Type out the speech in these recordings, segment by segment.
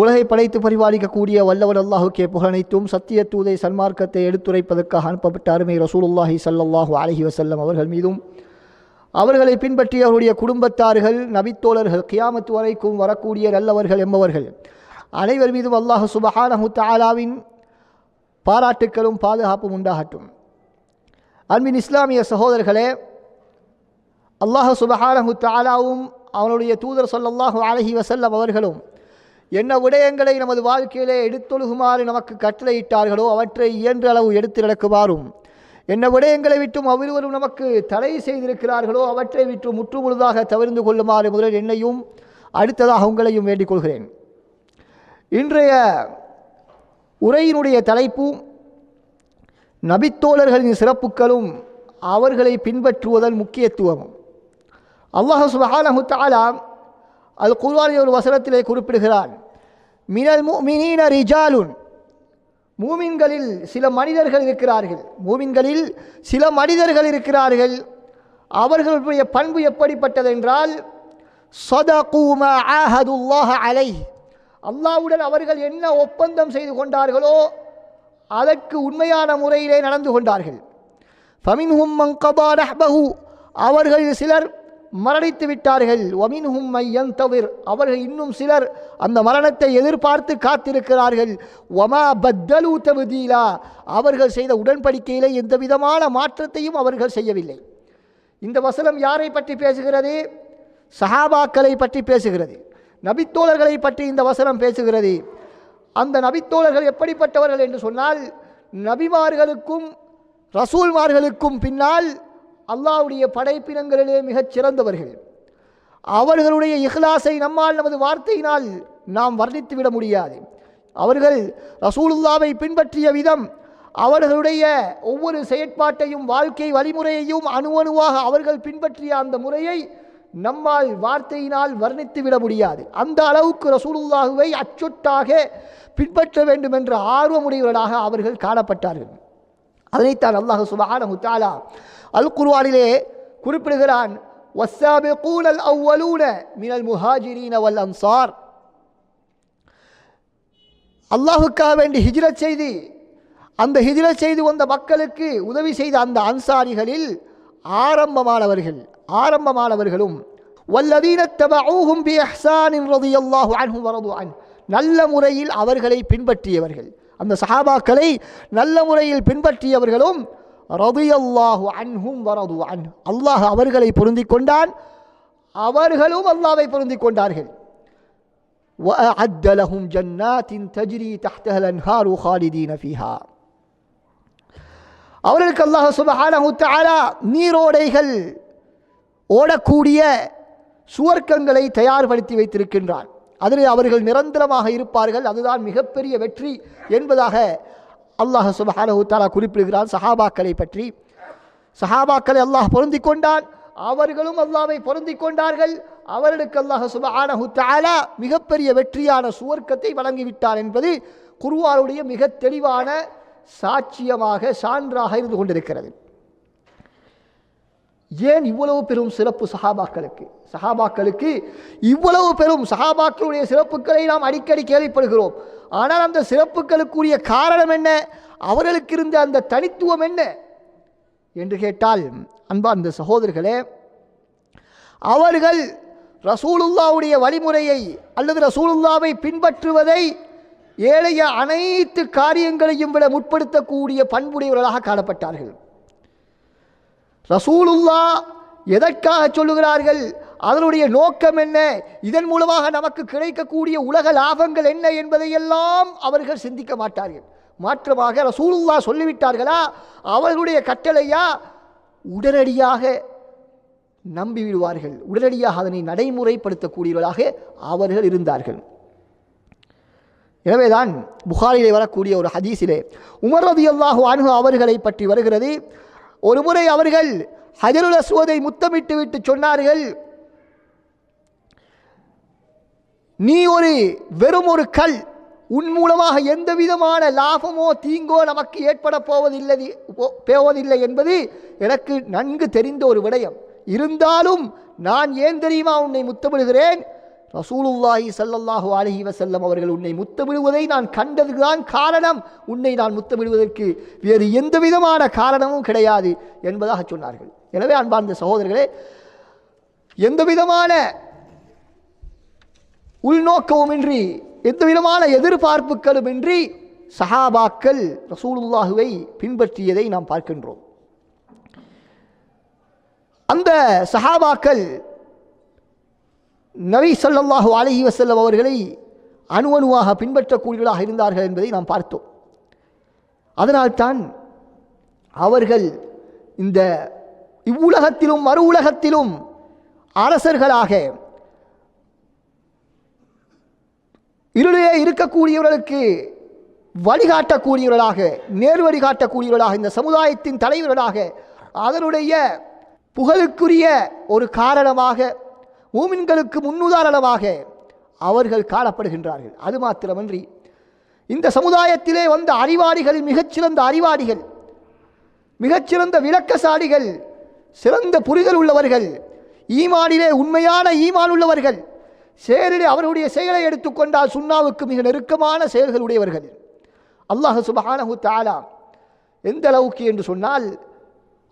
உலகை படைத்து பரிபாலிக்கக்கூடிய வல்லவர் அல்லாஹுக்கே புகழனைத்தும் சத்திய தூதை சன்மார்க்கத்தை எடுத்துரைப்பதற்காக அனுப்பப்பட்ட அருமை ரசூலுல்லாஹி சல்லாஹூ அலஹி வசல்லம் அவர்கள் மீதும் அவர்களை பின்பற்றிய அவருடைய குடும்பத்தார்கள் நபித்தோழர்கள் கியாமத்து வரைக்கும் வரக்கூடிய நல்லவர்கள் என்பவர்கள். அனைவர் மீதும் அல்லாஹ் சுபஹானஹு தாலாவின் பாராட்டுக்களும் பாதுகாப்பும் உண்டாகட்டும். அன்பின் இஸ்லாமிய சகோதரர்களே அல்லாஹ் சுபஹானஹு தாலாவும் அவனுடைய தூதர் சொல்லல்லாஹு அலஹி வசல்லம் அவர்களும் என்ன விடயங்களை நமது வாழ்க்கையிலே எடுத்தொழுகுமாறு நமக்கு கட்டளையிட்டார்களோ அவற்றை இயன்ற அளவு எடுத்து நடக்குமாறும். என்ன விடயங்களை விட்டும் அவ்விருவரும் நமக்கு தடை செய்திருக்கிறார்களோ அவற்றை விட்டு முற்றுமுழுதாக தவிர்ந்து கொள்ளுமாறு முதலில் என்னையும் அடுத்ததாக உங்களையும் வேண்டிக் கொள்கிறேன். இன்றைய உரையினுடைய தலைப்பு நபித்தோழர்களின் சிறப்புகளும் அவர்களை பின்பற்றுவதன் முக்கியத்துவமும். அல்லாஹு சுபஹானஹு தாலா அது குர்வானிய ஒரு வசனத்திலே குறிப்பிடுகிறான். மினல் முஃமினீன ரிஜாலுன். மூமின்களில் சில மனிதர்கள் இருக்கிறார்கள். மூமின்களில் சில மனிதர்கள் இருக்கிறார்கள். அவர்களுடைய பண்பு எப்படிப்பட்டதென்றால் சதகூம ஆஹதுல்லாஹ அலை அல்லாவுடன் அவர்கள் என்ன ஒப்பந்தம் செய்து கொண்டார்களோ அதற்கு உண்மையான முறையிலே நடந்து கொண்டார்கள். ஃபமின்ஹும் மங்கபா நஹ்பஹு. அவர்களில் சிலர் மரணித்து விட்டார்கள் ஒமின்ஹும் மையன் தவிர் அவர்கள் இன்னும் சிலர் அந்த மரணத்தை எதிர்பார்த்து காத்திருக்கிறார்கள். ஒமா பத்தலு தகுதீலா அவர்கள் செய்த உடன்படிக்கையிலே எந்த விதமான மாற்றத்தையும் அவர்கள் செய்யவில்லை. இந்த வசனம் யாரை பற்றி பேசுகிறது? சஹாபாக்களை பற்றி பேசுகிறது. நபித்தோழர்களை பற்றி இந்த வசனம் பேசுகிறது. அந்த நபித்தோழர்கள் எப்படிப்பட்டவர்கள் என்று சொன்னால் நபிமார்களுக்கும் ரசூல்மார்களுக்கும் பின்னால் அல்லாவுடைய படைப்பினங்களிலே மிகச் சிறந்தவர்கள். அவர்களுடைய இஹ்லாஸை நம்மால் நமது வார்த்தையினால் நாம் வர்ணித்து விட முடியாது. அவர்கள் ரசூலுல்லாவை பின்பற்றிய விதம் அவர்களுடைய ஒவ்வொரு செயற்பாட்டையும் வாழ்க்கை வழிமுறையையும் அணு அணுவாக அவர்கள் பின்பற்றிய அந்த முறையை நம்மால் வார்த்தையினால் வர்ணித்து விட முடியாது. அந்த அளவுக்கு ரசூலுல்லாஹுவை அச்சொட்டாக பின்பற்ற வேண்டும் என்ற ஆர்வமுடையவர்களாக அவர்கள் காணப்பட்டார்கள். அதனைத்தான் அல்லாஹு சுபான முத்தாலா அல் குருவானிலே குறிப்பிடுகிறான் வஸ்ஸாபிகூன் அல் அவ்வலூன மினல் முஹாஜிரீன் அவல் அன்சார் அல்லாஹுக்காக வேண்டி ஹிஜ்ரத் செய்தி அந்த ஹிஜ்ரத் செய்து வந்த மக்களுக்கு உதவி செய்த அந்த அன்சாரிகளில் ஆரம்பமானவர்கள் ஆரம்பமானவர்களும் வல்லதீன தபூஹும் பி அஹ்சானின் ரதி அல்லாஹு நல்ல முறையில் அவர்களை பின்பற்றியவர்கள். அந்த சஹாபாக்களை நல்ல முறையில் பின்பற்றியவர்களும் ரதியல்லாஹு அன்ஹும் வரது அன் அல்லாஹ் அவர்களை பொருந்தி கொண்டான் அவர்களும் அல்லாவை பொருந்தி கொண்டார்கள் وأعد لهم جنات تجري تحتها الأنهار خالدين فيها அவர்களுக்கு அல்லாஹ் சுபஹானஹு தஆலா நீரோடைகள் ஓடக்கூடிய சுவர்க்கங்களை தயார்படுத்தி வைத்திருக்கின்றான் அதில் அவர்கள் நிரந்தரமாக இருப்பார்கள் அதுதான் மிகப்பெரிய வெற்றி என்பதாக அல்லாஹ் சுபஹானஹு தாலா குறிப்பிடுகிறான் சஹாபாக்களை பற்றி. சஹாபாக்களை அல்லாஹ் பொருந்தி கொண்டான். அவர்களும் அல்லாவை பொருந்தி கொண்டார்கள். அவர்களுக்கு அல்லாஹ் சுபஹானஹு தாலா மிகப்பெரிய வெற்றியான சுவர்க்கத்தை வழங்கிவிட்டான் என்பது குருவாருடைய மிக தெளிவான சாட்சியமாக சான்றாக இருந்து கொண்டிருக்கிறது. ஏன் இவ்வளவு பெரும் சிறப்பு சஹாபாக்களுக்கு? சஹாபாக்களுக்கு இவ்வளவு பெரும் சஹாபாக்களுடைய சிறப்புகளை நாம் அடிக்கடி கேள்விப்படுகிறோம். ஆனால் அந்த சிறப்புகளுக்குரிய காரணம் என்ன? அவர்களுக்கு இருந்த அந்த தனித்துவம் என்ன? என்று கேட்டால் அன்பா அந்த சகோதரர்களே அவர்கள் ரசூலுல்லாவுடைய வழிமுறையை அல்லது ரசூலுல்லாவை பின்பற்றுவதை ஏழைய அனைத்து காரியங்களையும் விட முற்படுத்தக்கூடிய பண்புடையவர்களாக காணப்பட்டார்கள். ரசூலுல்லா எதற்காக சொல்லுகிறார்கள்? அதனுடைய நோக்கம் என்ன? இதன் மூலமாக நமக்கு கிடைக்கக்கூடிய உலக லாபங்கள் என்ன என்பதையெல்லாம் அவர்கள் சிந்திக்க மாட்டார்கள். மாற்றமாக ரசூலுல்லா சொல்லிவிட்டார்களா? அவர்களுடைய கட்டளையா? உடனடியாக நம்பிவிடுவார்கள். உடனடியாக அதனை நடைமுறைப்படுத்தக்கூடியவர்களாக அவர்கள் இருந்தார்கள். எனவேதான் புகாரிலே வரக்கூடிய ஒரு ஹதீஸிலே உமர் ரதியல்லாஹு அணுகு அவர்களை பற்றி வருகிறது. ஒருமுறை அவர்கள் ஹஜருல் அஸ்வதை முத்தமிட்டு விட்டு சொன்னார்கள். நீ ஒரு வெறும் ஒரு கல் உன் மூலமாக எந்த விதமான லாபமோ தீங்கோ நமக்கு ஏற்பட போவதில்லை போ- போவதில்லை என்பது எனக்கு நன்கு தெரிந்த ஒரு விடயம். இருந்தாலும் நான் ஏன் தெரியுமா உன்னை முத்தமிடுகிறேன்? ரசூலுல்லாஹி ஸல்லல்லாஹு அலஹி வசல்லம் அவர்கள் உன்னை முத்தமிடுவதை நான் கண்டதுதான் காரணம். உன்னை நான் முத்தமிடுவதற்கு வேறு எந்த விதமான காரணமும் கிடையாது என்பதாக சொன்னார்கள். எனவே அன்பார்ந்த சகோதரர்களே எந்த விதமான உள்நோக்கமுமின்றி எந்த விதமான எதிர்பார்ப்புகளுமின்றி சஹாபாக்கள் ரசூலுல்லாஹுவை பின்பற்றியதை நாம் பார்க்கின்றோம். அந்த சஹாபாக்கள் நபி ஸல்லல்லாஹு அலஹி வசல்லம் அவர்களை அணு அணுவாக பின்பற்றக்கூடியவர்களாக இருந்தார்கள் என்பதை நாம் பார்த்தோம். அதனால்தான் அவர்கள் இந்த இவ்வுலகத்திலும் மறு உலகத்திலும் அரசர்களாக இருளிலே இருக்கக்கூடியவர்களுக்கு வழிகாட்டக்கூடியவர்களாக நேர்வழி காட்டக்கூடியவர்களாக இந்த சமுதாயத்தின் தலைவர்களாக அதனுடைய புகழுக்குரிய ஒரு காரணமாக மூமின்களுக்கு முன்னுதாரணமாக அவர்கள் காணப்படுகின்றார்கள். அது மாத்திரமன்றி இந்த சமுதாயத்திலே வந்த அறிவாளிகளில் மிகச்சிறந்த அறிவாளிகள் மிகச்சிறந்த விளக்கசாலிகள் சிறந்த புரிதல் உள்ளவர்கள் ஈமானிலே உண்மையான ஈமான் உள்ளவர்கள் செயலிலே அவர்களுடைய செயலை எடுத்துக்கொண்டால் சுண்ணாவுக்கு மிக நெருக்கமான செயல்கள் உடையவர்கள் அல்லாஹ் சுபஹானஹு தஆலா எந்த அளவுக்கு என்று சொன்னால்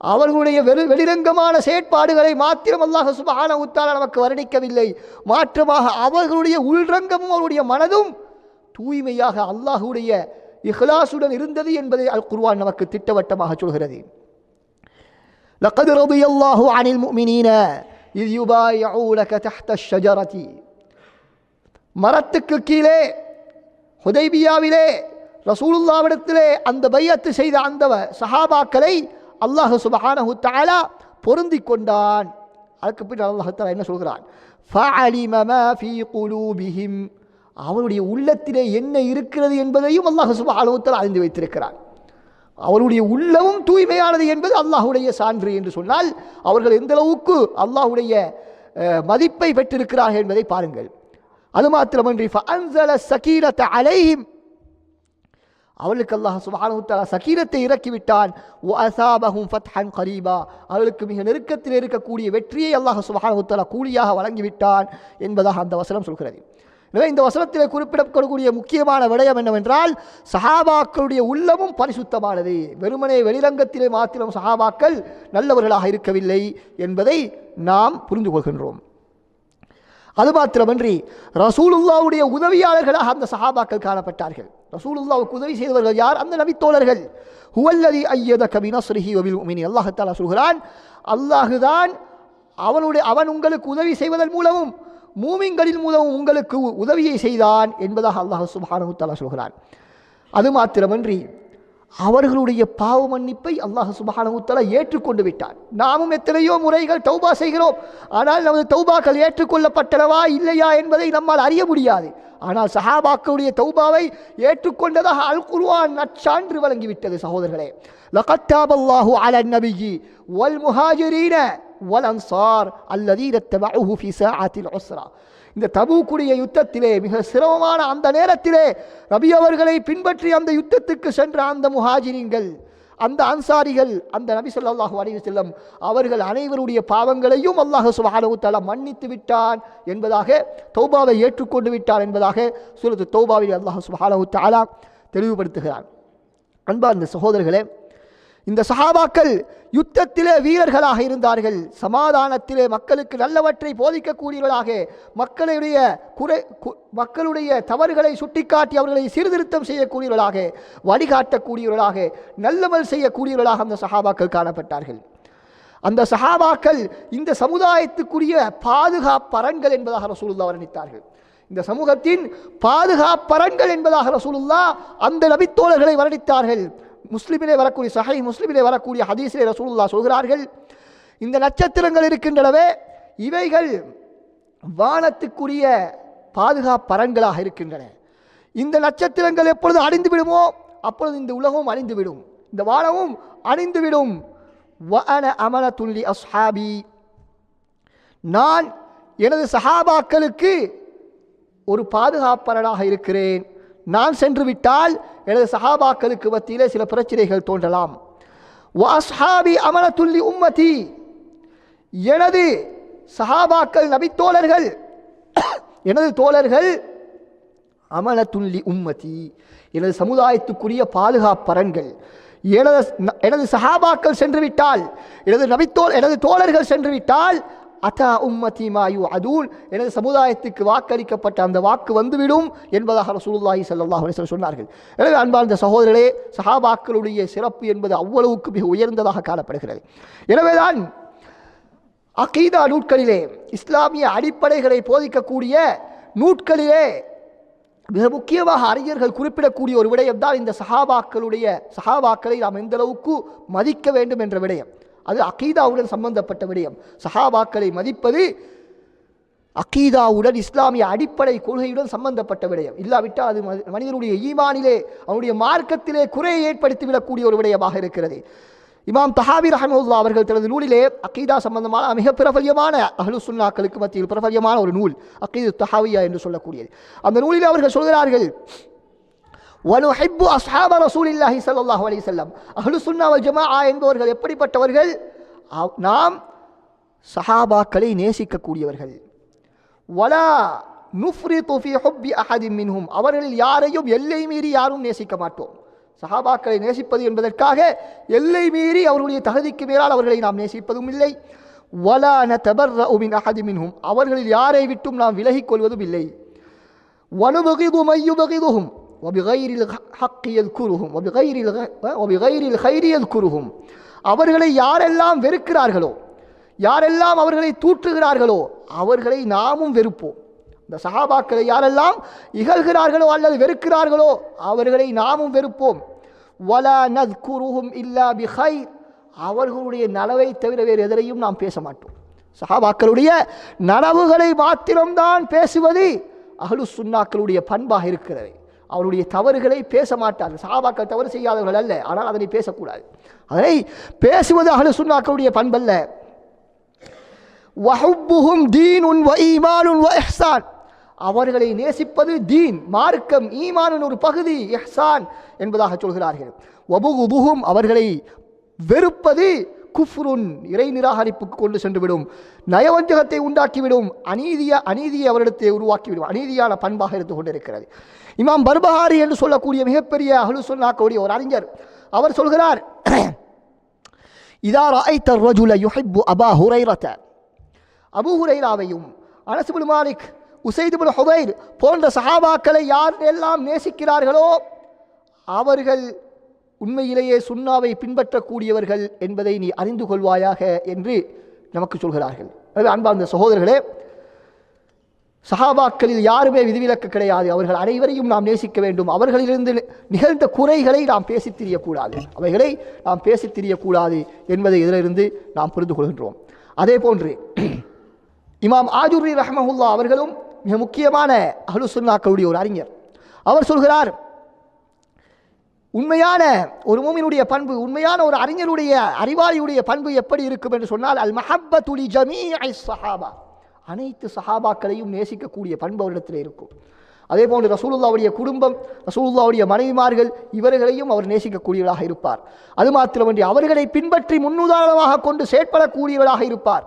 அவர்களுடைய வெறு வெளிரங்கமான செயற்பாடுகளை மாத்திரம் அல்லாஹ் சுபஹானஹு தஆலா நமக்கு வர்ணிக்கவில்லை மாற்றமாக அவர்களுடைய உள்ரங்கமும் அவருடைய மனதும் தூய்மையாக அல்லாஹுடைய இஹ்லாசுடன் இருந்தது என்பதை அல் குர்ஆன் நமக்கு திட்டவட்டமாக சொல்கிறது لقد رضي الله عن المؤمنين إذ يبايعونك تحت الشجرة மரத்துக்கு கீழே ஹுதைபியாவிலே ரசூலுல்லாவிடத்திலே அந்த பையத்து செய்த அந்த சஹாபாக்களை அல்லாஹ் சுபஹானஹு தாலா பொருந்தி கொண்டான். அதுக்கு பின்னர் அல்லாஹாலா என்ன சொல்கிறான்? அவருடைய உள்ளத்திலே என்ன இருக்கிறது என்பதையும் அல்லாஹ் சுபஹானஹுத்தால் அறிந்து வைத்திருக்கிறான். அவருடைய உள்ளமும் தூய்மையானது என்பது அல்லாஹுடைய சான்று என்று சொன்னால் அவர்கள் எந்தளவுக்கு அல்லாஹுடைய மதிப்பை பெற்றிருக்கிறார்கள் என்பதை பாருங்கள். அது மாத்திரமன்றி ஃபஅன்ஸல சகீனத அலைஹிம் அவளுக்கு அல்லாஹ் சுபானுத்தாலா சகீரத்தை இறக்கிவிட்டான். ஓ அசாபஹும் ஃபத்ஹன் கரீபா அவளுக்கு மிக நெருக்கத்தில் இருக்கக்கூடிய வெற்றியை அல்லாஹ் சுபானுத்தாலா கூலியாக வழங்கிவிட்டான் என்பதாக அந்த வசனம் சொல்கிறது. எனவே இந்த வசனத்தில் குறிப்பிடக்கூடிய முக்கியமான விடயம் என்னவென்றால் சஹாபாக்களுடைய உள்ளமும் பரிசுத்தமானது. வெறுமனே வெளிரங்கத்திலே மாத்திரம் சஹாபாக்கள் நல்லவர்களாக இருக்கவில்லை என்பதை நாம் புரிந்து கொள்கின்றோம் அது மாத்திரமன்றி ரசூலுல்லாவுடைய உதவியாளர்களாக அந்த சஹாபாக்கள் காணப்பட்டார்கள். ரசூலுல்லாவுக்கு உதவி செய்தவர்கள் யார்? அந்த நபித்தோழர்கள். ஹுவல்லதி ஐயத கபின சுருஹி வபில் உமினி அல்லாஹத்தாலா சொல்கிறான் அல்லாஹுதான் அவனுடைய அவன் உங்களுக்கு உதவி செய்வதன் மூலமும் மூமிங்களின் மூலமும் உங்களுக்கு உதவியை செய்தான் என்பதாக அல்லாஹ் சுப்ஹானஹு தஆலா சொல்கிறான். அது மாத்திரமன்றி அவர்களுடைய பாவ மன்னிப்பை அல்லாஹ் சுபஹானகுத்தலா ஏற்றுக்கொண்டு விட்டார் நாமும் எத்தனையோ முறைகள் தௌபா செய்கிறோம். ஆனால் நமது தௌபாக்கள் ஏற்றுக்கொள்ளப்பட்டனவா இல்லையா என்பதை நம்மால் அறிய முடியாது. ஆனால் சஹாபாக்களுடைய தௌபாவை ஏற்றுக்கொண்டதாக அல் குர்வான் நற்சான்று வழங்கிவிட்டது சகோதரர்களே. லகத்தாபல்லாஹு அலன் நபிகி ஒல் முஹாஜிரீன ஒல் அன்சார் அல்லதீன தபஉஹு ஃபி சாஅத்தில் உஸ்ரா இந்த தபூக்குடைய யுத்தத்திலே மிக சிரமமான அந்த நேரத்திலே ரபி அவர்களை பின்பற்றி அந்த யுத்தத்துக்கு சென்ற அந்த முஹாஜிரிங்கள் அந்த அன்சாரிகள் அந்த நபி சொல்லாஹு அலைவு செல்லம் அவர்கள் அனைவருடைய பாவங்களையும் அல்லாஹு சுபானவுத்தாலா மன்னித்து விட்டான் என்பதாக தௌபாவை ஏற்றுக்கொண்டு விட்டார் என்பதாக சுரத்து தௌபாவில் அல்லாஹு சுபானவுத்தாலா தெளிவுபடுத்துகிறான். அன்பார்ந்த சகோதரர்களே இந்த சஹாபாக்கள் யுத்தத்திலே வீரர்களாக இருந்தார்கள். சமாதானத்திலே மக்களுக்கு நல்லவற்றை போதிக்கக்கூடியவர்களாக மக்களுடைய குறை கு- மக்களுடைய தவறுகளை சுட்டிக்காட்டி அவர்களை சீர்திருத்தம் செய்யக்கூடியவர்களாக வழிகாட்டக்கூடியவர்களாக நல்லமல் செய்யக்கூடியவர்களாக அந்த சஹாபாக்கள் காணப்பட்டார்கள். அந்த சஹாபாக்கள் இந்த சமுதாயத்துக்குரிய பாதுகாப்பரன்கள் என்பதாக ரசூலுல்லாஹ் வர்ணித்தார்கள். இந்த சமூகத்தின் பாதுகாப்பரன்கள் என்பதாக ரசூலுல்லா அந்த நபித்தோழர்களை வர்ணித்தார்கள். முஸ்லிமிலே வரக்கூடிய சஹை முஸ்லிமிலே வரக்கூடிய ஹதீஸிலே ரசூலுல்லா சொல்கிறார்கள் இந்த நட்சத்திரங்கள் இருக்கின்றனவே இவைகள் வானத்துக்குரிய பாதுகாப்பரன்களாக இருக்கின்றன. இந்த நட்சத்திரங்கள் எப்பொழுது அழிந்து விடுமோ அப்பொழுது இந்த உலகம் அழிந்துவிடும் இந்த வானமும் அழிந்துவிடும் விடும். வஅன அமலத்துல்லி அஸ்ஹாபி. நான் எனது சஹாபாக்களுக்கு ஒரு பாதுகாப்பரனாக இருக்கிறேன். நான் சென்று விட்டால் எனது சஹாபாக்களுக்கு மத்தியிலே சில பிரச்சனைகள் தோன்றலாம். வாஸ்ஹாபி அமலத்துள்ளி உம்மதி. எனது சஹாபாக்கள் நபித்தோழர்கள் எனது தோழர்கள் அமலத்துள்ளி உம்மதி. எனது சமுதாயத்துக்குரிய பாதுகாப்பரன்கள். எனது எனது சஹாபாக்கள் சென்று விட்டால் எனது நபித்தோல் எனது தோழர்கள் சென்று அதா உம்மதி மாயு அதூல் எனது சமுதாயத்துக்கு வாக்களிக்கப்பட்ட அந்த வாக்கு வந்துவிடும் என்பதாக ரசூலுல்லாஹி சல்லாஹ் அலிஸ்வல் சொன்னார்கள். எனவே அன்பார்ந்த சகோதரர்களே சஹாபாக்களுடைய சிறப்பு என்பது அவ்வளவுக்கு மிக உயர்ந்ததாக காணப்படுகிறது. எனவேதான் அகீதா நூட்களிலே இஸ்லாமிய அடிப்படைகளை போதிக்கக்கூடிய நூட்களிலே மிக முக்கியமாக அறிஞர்கள் குறிப்பிடக்கூடிய ஒரு விடயம் தான் இந்த சஹாபாக்களுடைய சஹாபாக்களை நாம் எந்த அளவுக்கு மதிக்க வேண்டும் என்ற விடயம். அது அகீதாவுடன் சம்பந்தப்பட்ட விடயம். சஹாபாக்களை மதிப்பது அகீதாவுடன் இஸ்லாமிய அடிப்படை கொள்கையுடன் சம்பந்தப்பட்ட விடயம். இல்லாவிட்டால் அது மனிதனுடைய ஈமானிலே அவனுடைய மார்க்கத்திலே குறையை ஏற்படுத்திவிடக்கூடிய ஒரு விடயமாக இருக்கிறது. இமாம் தஹாபி ரஹமுல்லா அவர்கள் தனது நூலிலே அக்கீதா சம்பந்தமான மிக பிரபல்யமான அஹ்லு சுன்னாக்களுக்கு மத்தியில் பிரபல்யமான ஒரு நூல் அக்கீது தஹாவியா என்று சொல்லக்கூடியது. அந்த நூலில் அவர்கள் சொல்கிறார்கள் வலுஹிப்பு அஸ்ஹாப ரசூல் இல்லாஹி சல்லாஹூ அலி செல்லம் அஹ்லு சுன்னாவல் ஜமா என்பவர்கள் எப்படிப்பட்டவர்கள்? நாம் சஹாபாக்களை நேசிக்கக்கூடியவர்கள். வலா நுஃப்ரி துஃபி ஹொப்பி அஹதி மின்ஹும். அவர்களில் யாரையும் எல்லை மீறி யாரும் நேசிக்க மாட்டோம். சஹாபாக்களை நேசிப்பது என்பதற்காக எல்லை மீறி அவர்களுடைய தகுதிக்கு மேலால் அவர்களை நாம் நேசிப்பதும் இல்லை. வலா ந தபர் உமின் அஹதி மின்ஹும். அவர்களில் யாரை விட்டும் நாம் விலகிக் கொள்வதும் இல்லை. வலுபகிது மையுபகிதுகும் ஒபிகைர் ஹக்கியல் குருகும் ஒபிகைரில் ஒபிகைரில் ஹைரியல் குருகும் அவர்களை யாரெல்லாம் வெறுக்கிறார்களோ யாரெல்லாம் அவர்களை தூற்றுகிறார்களோ அவர்களை நாமும் வெறுப்போம். இந்த சகாபாக்களை யாரெல்லாம் இகழ்கிறார்களோ அல்லது வெறுக்கிறார்களோ அவர்களை நாமும் வெறுப்போம். வல நத் குருஹும் இல்லா பிஹை அவர்களுடைய நலவை தவிர வேறு எதிரையும் நாம் பேச மாட்டோம். சகாபாக்களுடைய நனவுகளை மாத்திரம்தான் பேசுவது அகலு சுன்னாக்களுடைய பண்பாக இருக்கிறது. அவருடைய தவறுகளை பேச மாட்டார்கள் சாபாக்கள் தவறு செய்யாதவர்கள் அல்ல. ஆனால் அதனை பேசக்கூடாது. அதனை பேசுவது அகல சுண்ணாக்களுடைய பண்பல்ல. வஹுப்புஹும் தீன் உன் ஈமானுன் வ அவர்களை நேசிப்பது தீன் மார்க்கம் ஈமானின் ஒரு பகுதி எஹ்சான் என்பதாக சொல்கிறார்கள். வபுகுதுஹும் அவர்களை வெறுப்பது குஃப்ருன் இறை நிராகரிப்புக்கு கொண்டு சென்றுவிடும். நயவஞ்சகத்தை உண்டாக்கிவிடும். அநீதிய அநீதியை அவரிடத்தை உருவாக்கிவிடும். அநீதியான பண்பாக இருந்து கொண்டிருக்கிறது. இமாம் பர்பஹாரி என்று சொல்லக்கூடிய மிகப்பெரிய அகலு சொன்னாக்கக்கூடிய ஒரு அறிஞர். அவர் சொல்கிறார் இதார் ஐத்தர் ரஜுல யுஹிப்பு அபா ஹுரைரத்த அபு ஹுரைராவையும் அனசுபுல் மாலிக் உசைதுபுல் ஹுபைர் போன்ற சஹாபாக்களை யார் எல்லாம் நேசிக்கிறார்களோ அவர்கள் உண்மையிலேயே சுண்ணாவை பின்பற்றக்கூடியவர்கள் என்பதை நீ அறிந்து கொள்வாயாக என்று நமக்கு சொல்கிறார்கள். எனவே அன்பார்ந்த சகோதரர்களே சஹாபாக்களில் யாருமே விதிவிலக்கு கிடையாது. அவர்கள் அனைவரையும் நாம் நேசிக்க வேண்டும். அவர்களிலிருந்து நிகழ்ந்த குறைகளை நாம் பேசித் திரியக்கூடாது. அவைகளை நாம் பேசித் திரியக்கூடாது என்பதை இதிலிருந்து நாம் புரிந்து கொள்கின்றோம். அதே போன்று இமாம் ஆஜுரி ரஹமஹுல்லா அவர்களும் மிக முக்கியமான அஹ்லுசுன்னாக்களுடைய ஒரு அறிஞர். அவர் சொல்கிறார் உண்மையான ஒரு மூமினுடைய பண்பு உண்மையான ஒரு அறிஞருடைய அறிவாளியுடைய பண்பு எப்படி இருக்கும் என்று சொன்னால் அல் மஹப்பத்துலி ஜமீ சஹாபா அனைத்து சஹாபாக்களையும் நேசிக்கக்கூடிய பண்பு அவரிடத்தில் இருக்கும். அதே போன்று ரசூலுல்லாவுடைய குடும்பம் ரசூலுல்லாவுடைய மனைவிமார்கள் இவர்களையும் அவர் நேசிக்கக்கூடியவராக இருப்பார். அது மாத்திரமன்றி அவர்களை பின்பற்றி முன்னுதாரணமாக கொண்டு செயற்படக்கூடியவராக இருப்பார்.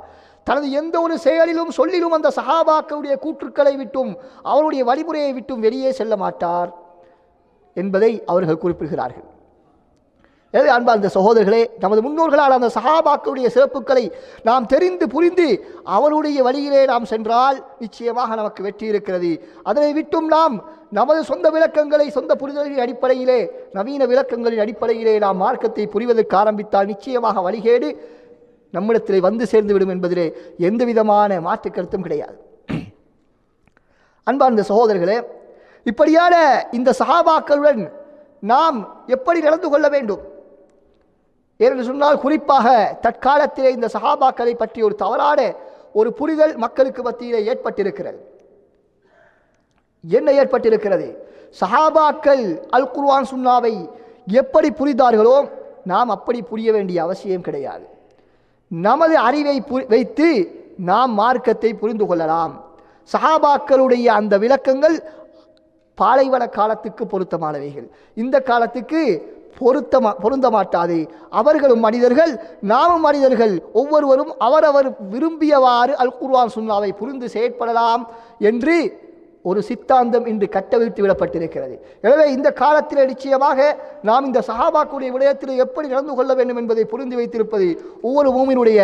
தனது எந்த ஒரு செயலிலும் சொல்லிலும் அந்த சஹாபாக்களுடைய கூற்றுக்களை விட்டும் அவருடைய வழிமுறையை விட்டும் வெளியே செல்ல மாட்டார். என்பதை அவர்கள் குறிப்பிடுகிறார்கள். எனவே அன்பார்ந்த சகோதரர்களே நமது முன்னோர்களால் அந்த சகாபாக்களுடைய சிறப்புகளை நாம் தெரிந்து புரிந்து அவருடைய வழியிலே நாம் சென்றால் நிச்சயமாக நமக்கு வெற்றி இருக்கிறது. அதனை விட்டும் நாம் நமது சொந்த விளக்கங்களை சொந்த புரிதலின் அடிப்படையிலே நவீன விளக்கங்களின் அடிப்படையிலே நாம் மார்க்கத்தை புரிவதற்கு ஆரம்பித்தால் நிச்சயமாக வழிகேடு நம்மிடத்திலே வந்து சேர்ந்துவிடும் என்பதிலே எந்த விதமான மாற்று கருத்தும் கிடையாது. அன்பார்ந்த சகோதரர்களே இப்படியான இந்த சஹாபாக்களுடன் நாம் எப்படி நடந்து கொள்ள வேண்டும்? ஏனென்று சொன்னால் குறிப்பாக தற்காலத்திலே இந்த சஹாபாக்களை பற்றி ஒரு தவறான ஒரு புரிதல் மக்களுக்கு மத்தியிலே ஏற்பட்டிருக்கிறது. என்ன ஏற்பட்டிருக்கிறது? சஹாபாக்கள் அல் குர்வான் சுன்னாவை எப்படி புரிந்தார்களோ நாம் அப்படி புரிய வேண்டிய அவசியம் கிடையாது. நமது அறிவை பு- வைத்து நாம் மார்க்கத்தை புரிந்து கொள்ளலாம். சஹாபாக்களுடைய அந்த விளக்கங்கள் பாலைவன காலத்துக்கு பொருத்தமானவைகள். இந்த காலத்துக்கு பொருத்தமா பொருந்த மாட்டாது அவர்களும் மனிதர்கள் நாமும் மனிதர்கள் ஒவ்வொருவரும் அவரவர் விரும்பியவாறு அல் குர்வான் சுன்னாவை புரிந்து செயற்படலாம் என்று ஒரு சித்தாந்தம் இன்று கட்டவிழ்த்து விடப்பட்டிருக்கிறது. எனவே இந்த காலத்தில் நிச்சயமாக நாம் இந்த சஹாபாக்குடைய விடயத்தில் எப்படி நடந்து கொள்ள வேண்டும் என்பதை புரிந்து வைத்திருப்பது ஒவ்வொரு மூமினுடைய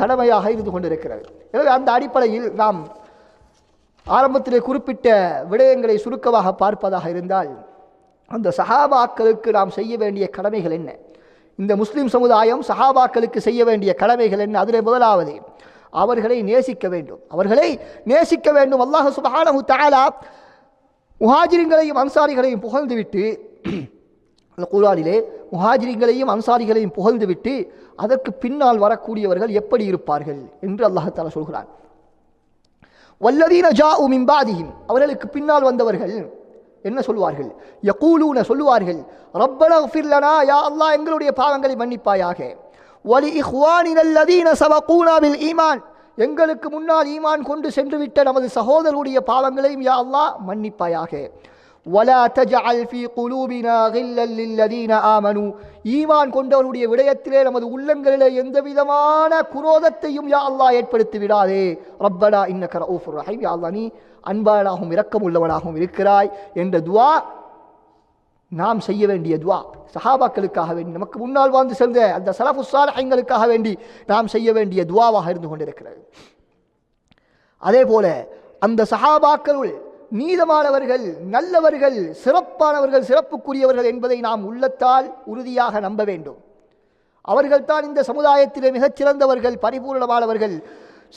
கடமையாக இருந்து கொண்டிருக்கிறது. எனவே அந்த அடிப்படையில் நாம் ஆரம்பத்திலே குறிப்பிட்ட விடயங்களை சுருக்கமாக பார்ப்பதாக இருந்தால் அந்த சஹாபாக்களுக்கு நாம் செய்ய வேண்டிய கடமைகள் என்ன? இந்த முஸ்லீம் சமுதாயம் சஹாபாக்களுக்கு செய்ய வேண்டிய கடமைகள் என்ன? அதிலே முதலாவது அவர்களை நேசிக்க வேண்டும். அவர்களை நேசிக்க வேண்டும். அல்லாஹ் சுபஹானஹு தாலா முஹாஜிரிங்களையும் அன்சாரிகளையும் புகழ்ந்துவிட்டு அந்த குர்ஆனிலே முஹாஜிரிங்களையும் அன்சாரிகளையும் புகழ்ந்துவிட்டு அதற்கு பின்னால் வரக்கூடியவர்கள் எப்படி இருப்பார்கள்? என்று அல்லாஹ் சொல்கிறான். வல்லதீன ஜா மின் அவர்களுக்கு பின்னால் வந்தவர்கள். என்ன சொல்வார்கள்? யகூலூன சொல்லுவார்கள். ரப்பன ஃபிர்லனா யா அல்லாஹ் எங்களுடைய பாவங்களை மன்னிப்பாயாக. வலி இஹ்வானின் அல்லதீன சபகூனா ஈமான் எங்களுக்கு முன்னால் ஈமான் கொண்டு சென்று விட்ட நமது சகோதரருடைய பாவங்களையும் யா அல்லாஹ் மன்னிப்பாயாக. ولا تجعل في قلوبنا غلا للذين آمنوا ஈமான் கொண்டவருடைய விடயத்திலே நமது உள்ளங்களிலே எந்த விதமான குரோதத்தையும் யா அல்லாஹ் ஏற்படுத்தி விடாதே ரப்பனா இன்னக்க ரவுஃபுர் ரஹீம். யா அல்லா நீ அன்பாளாகவும் இரக்கம் உள்ளவனாகவும் இருக்கிறாய் என்ற துவா நாம் செய்ய வேண்டிய துவா. சஹாபாக்களுக்காக வேண்டி நமக்கு முன்னால் வாழ்ந்து செல்ந்த அந்த சலஃபு சாலஹங்களுக்காக வேண்டி நாம் செய்ய வேண்டிய துவாவாக இருந்து கொண்டிருக்கிறது. அதே போல அந்த சஹாபாக்களுள் நீதமானவர்கள் நல்லவர்கள் சிறப்பானவர்கள் சிறப்புக்குரியவர்கள் என்பதை நாம் உள்ளத்தால் உறுதியாக நம்ப வேண்டும். அவர்கள்தான் இந்த சமுதாயத்திலே மிகச்சிறந்தவர்கள் பரிபூர்ணமானவர்கள்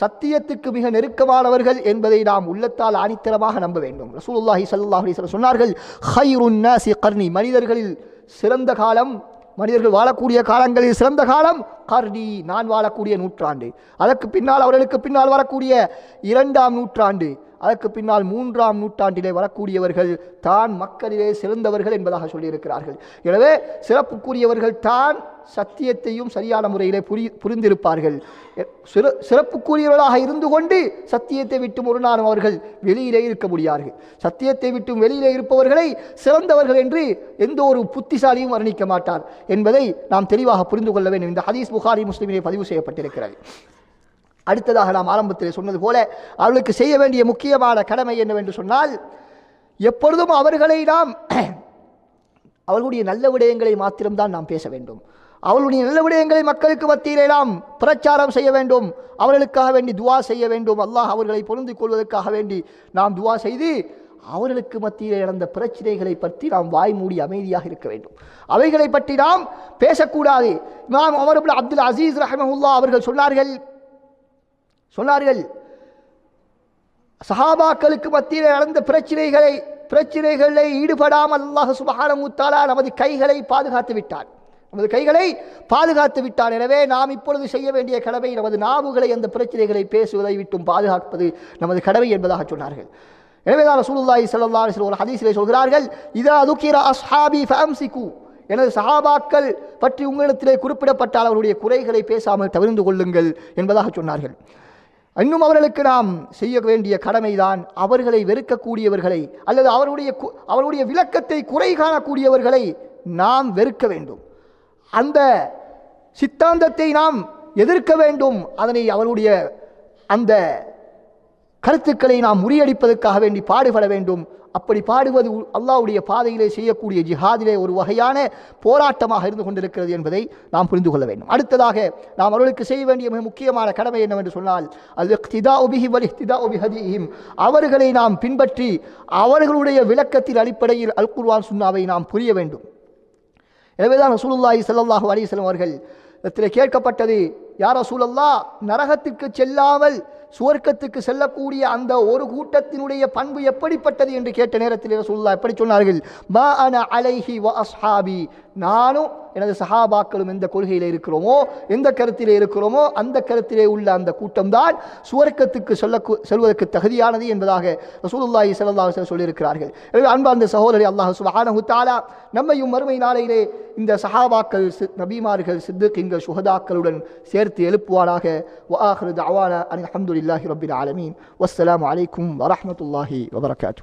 சத்தியத்துக்கு மிக நெருக்கமானவர்கள் என்பதை நாம் உள்ளத்தால் ஆணித்தரமாக நம்ப வேண்டும். ரசூலுல்லாஹி சல்லாஹ் அலைஹி சொன்னார்கள் ஹைருன் கர்ணி கர்னி. மனிதர்களில் சிறந்த காலம் மனிதர்கள் வாழக்கூடிய காலங்களில் சிறந்த காலம் கர்ணி நான் வாழக்கூடிய நூற்றாண்டு. அதற்கு பின்னால் அவர்களுக்கு பின்னால் வரக்கூடிய இரண்டாம் நூற்றாண்டு. அதற்கு பின்னால் மூன்றாம் நூற்றாண்டிலே வரக்கூடியவர்கள் தான் மக்களிலே சிறந்தவர்கள் என்பதாக சொல்லியிருக்கிறார்கள். எனவே சிறப்புக்குரியவர்கள் தான் சத்தியத்தையும் சரியான முறையிலே புரி புரிந்திருப்பார்கள். சிற சிறப்புக்குரியவர்களாக இருந்து கொண்டு சத்தியத்தை விட்டும் ஒரு நாளும் அவர்கள் வெளியிலே இருக்க முடியார்கள். சத்தியத்தை விட்டும் வெளியிலே இருப்பவர்களை சிறந்தவர்கள் என்று எந்த ஒரு புத்திசாலியும் வர்ணிக்க மாட்டார் என்பதை நாம் தெளிவாக புரிந்து கொள்ள வேண்டும். இந்த ஹதீஸ் புகாரி முஸ்லிமிலே பதிவு செய்யப்பட்டிருக்கிறது. அடுத்ததாக நாம் ஆரம்பத்தில் சொன்னது போல அவர்களுக்கு செய்ய வேண்டிய முக்கியமான கடமை என்னவென்று சொன்னால் எப்பொழுதும் அவர்களை நாம் அவர்களுடைய நல்ல விடயங்களை மாத்திரம்தான் நாம் பேச வேண்டும். அவர்களுடைய நல்ல விடயங்களை மக்களுக்கு மத்தியிலே நாம் பிரச்சாரம் செய்ய வேண்டும். அவர்களுக்காக வேண்டி துவா செய்ய வேண்டும். அல்லாஹ் அவர்களை பொருந்து கொள்வதற்காக வேண்டி நாம் துவா செய்து அவர்களுக்கு மத்தியிலே நடந்த பிரச்சனைகளை பற்றி நாம் வாய் மூடி அமைதியாக இருக்க வேண்டும். அவைகளை பற்றி நாம் பேசக்கூடாது. நாம் அவர் அப்துல் அசீஸ் ரஹமஹுல்லா அவர்கள் சொன்னார்கள் சொன்னார்கள். சஹாபாக்களுக்கு மத்தியில் நடந்த பிரச்சனைகளை பிரச்சனைகளை ஈடுபடாமல் அல்லாஹ் சுபஹானஹு தஆலா நமது கைகளை பாதுகாத்து விட்டார் நமது கைகளை பாதுகாத்து விட்டான். எனவே நாம் இப்பொழுது செய்ய வேண்டிய கடமை நமது நாவுகளை அந்த பிரச்சனைகளை பேசுவதை விட்டும் பாதுகாப்பது நமது கடமை என்பதாக சொன்னார்கள். எனவே தான் ரசூலுல்லாஹி ஸல்லல்லாஹு அலைஹி ஒரு ஹதீஸிலே சொல்கிறார்கள் இதா துக்கிர அஸ்ஹாபி ஃபம்சிகு எனது சஹாபாக்கள் பற்றி உங்களிடத்திலே குறிப்பிடப்பட்டால் அவருடைய குறைகளை பேசாமல் தவிர்ந்து கொள்ளுங்கள் என்பதாக சொன்னார்கள். இன்னும் அவர்களுக்கு நாம் செய்ய வேண்டிய கடமைதான் அவர்களை வெறுக்கக்கூடியவர்களை அல்லது அவருடைய கு- அவருடைய விளக்கத்தை குறை காணக்கூடியவர்களை நாம் வெறுக்க வேண்டும். அந்த சித்தாந்தத்தை நாம் எதிர்க்க வேண்டும். அதனை அவருடைய அந்த கருத்துக்களை நாம் முறியடிப்பதற்காக வேண்டி பாடுபட வேண்டும். அப்படி பாடுவது அல்லாவுடைய பாதையிலே செய்யக்கூடிய ஜிஹாதிலே ஒரு வகையான போராட்டமாக இருந்து கொண்டிருக்கிறது என்பதை நாம் புரிந்து கொள்ள வேண்டும். அடுத்ததாக நாம் அவர்களுக்கு செய்ய வேண்டிய மிக முக்கியமான கடமை என்னவென்று சொன்னால் அது திதா உபிஹி வலி திதா உபிஹதிஹிம் அவர்களை நாம் பின்பற்றி அவர்களுடைய விளக்கத்தின் அடிப்படையில் அல் குர்ஆன் சுன்னாவை நாம் புரிய வேண்டும். எனவேதான் ரசூலுல்லாஹி சல்லாஹூ அலைஹி அவர்கள் கேட்கப்பட்டது யார் ரசூலல்லா நரகத்திற்கு செல்லாமல் சுவர்க்கத்துக்கு செல்லக்கூடிய அந்த ஒரு கூட்டத்தினுடைய பண்பு எப்படிப்பட்டது என்று கேட்ட நேரத்தில் ரசூலுல்லாஹ் எப்படி சொன்னார்கள் மா அன அலைஹி வ அஸ்ஹாபி நானும் எனது சஹாபாக்களும் எந்த கொள்கையில் இருக்கிறோமோ எந்த கருத்திலே இருக்கிறோமோ அந்த கருத்திலே உள்ள அந்த கூட்டம்தான் சுவர்க்கத்துக்கு சொல்ல செல்வதற்கு தகுதியானது என்பதாக ரசூலுல்லாஹி ஸல்லல்லாஹு சொல்லியிருக்கிறார்கள். எனவே அன்பார்ந்த சகோதரி அல்லாஹ் சுப்ஹானஹு நம்மையும் மறுமை நாளையிலே இந்த சஹாபாக்கள் சி- நபிமார்கள் சித்திகீன்கள் சுஹதாக்களுடன் சேர்த்து எழுப்புவாராக வாஹரு ஆஹிரு அனி அஹமதுல்லாஹி ஹம்துலில்லாஹி ஆலமீன். வஸ்ஸலாமு அலைக்கும் வரமத்துல்லாஹி வபரகாத்து.